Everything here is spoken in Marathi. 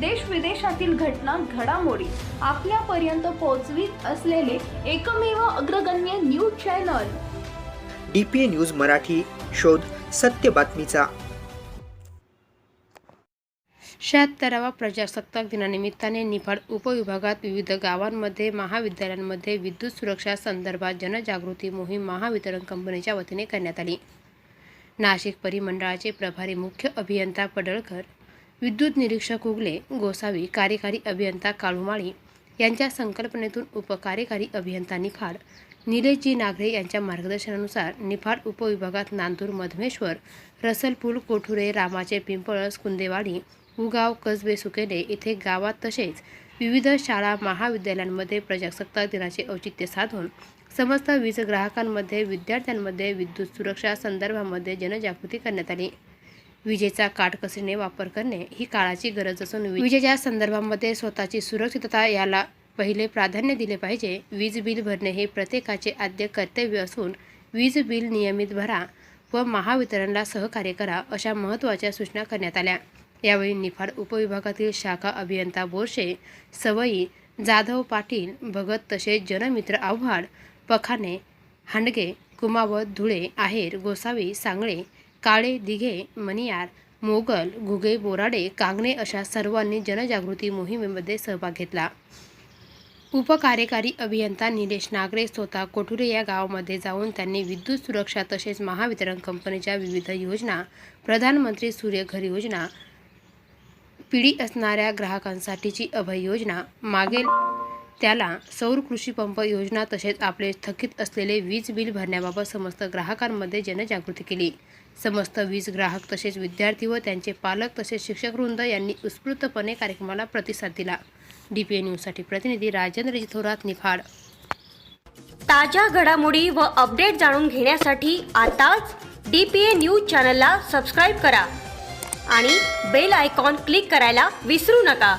देश विदेशातील घटना घडामोडी आपल्यापर्यंत पोहोचवीत असलेले एकमेव अग्रगण्य news channel. D P A news Marathi शोध सत्य बातमीचा. शहात्तरावा प्रजासत्ताक दिनानिमित्ताने निफाड उपविभागात विविध गावांमध्ये महाविद्यालयांमध्ये विद्युत सुरक्षा संदर्भात जनजागृती मोहीम महावितरण कंपनीच्या वतीने करण्यात आली. नाशिक परिमंडळाचे प्रभारी मुख्य अभियंता पडळकर विद्युत निरीक्षक उगले गोसावी कार्यकारी अभियंता काळुमाळी यांच्या संकल्पनेतून उपकार्यकारी अभियंता निफाड निलेशजी नागरे यांच्या मार्गदर्शनानुसार निफाड उपविभागात नांदूर मधमेश्वर रसलपूल कोठुरे रामाचे पिंपळस कुंदेवाडी उगाव कसबे सुकेले इथे गावात तसेच विविध शाळा महाविद्यालयांमध्ये प्रजासत्ताक दिनाचे औचित्य साधून समस्त वीज ग्राहकांमध्ये विद्यार्थ्यांमध्ये विद्युत सुरक्षा संदर्भामध्ये जनजागृती करण्यात आली. विजेचा काटकसरीने वापर करणे ही काळाची गरज असून विजेच्या संदर्भामध्ये स्वतःची सुरक्षितता याला पहिले प्राधान्य दिले पाहिजे. वीज बिल भरणे हे प्रत्येकाचे आद्य कर्तव्य असून वीज बिल नियमित भरा व महावितरणला सहकार्य करा अशा महत्त्वाच्या सूचना करण्यात आल्या. यावेळी निफाड उपविभागातील शाखा अभियंता बोरशे सवयी जाधव पाटील भगत तसेच जनमित्र आव्हाड पखाने हांडगे कुमावत धुळे आहेर गोसावी सांगळे काळे दिघे मनियार मोगल घुगे बोराडे कांगणे अशा सर्वांनी जनजागृती मोहिमेमध्ये सहभाग घेतला. उपकार्यकारी अभियंता निलेश नागरे स्वतः कोठुरे या गावामध्ये जाऊन त्यांनी विद्युत सुरक्षा तसेच महावितरण कंपनीच्या विविध योजना प्रधानमंत्री सूर्यघर योजना पिढी असणाऱ्या ग्राहकांसाठीची अभय योजना मागेल त्याला सौर कृषी पंप योजना तसेच आपले थकीत असलेले वीज बिल भरण्याबाबत समस्त ग्राहकांमध्ये जनजागृती केली. समस्त वीज ग्राहक तसेच विद्यार्थी व त्यांचे पालक तसेच शिक्षकवृंद यांनी उत्स्फूर्तपणे कार्यक्रमाला प्रतिसाद दिला. डी पी ए न्यूजसाठी प्रतिनिधी राजेंद्र थोरात निफाड ताज्या घडामोडी व अपडेट जाणून घेण्यासाठी आताच डी पी ए न्यूज चॅनलला सबस्क्राईब करा आणि बेल आयकॉन क्लिक करायला विसरू नका.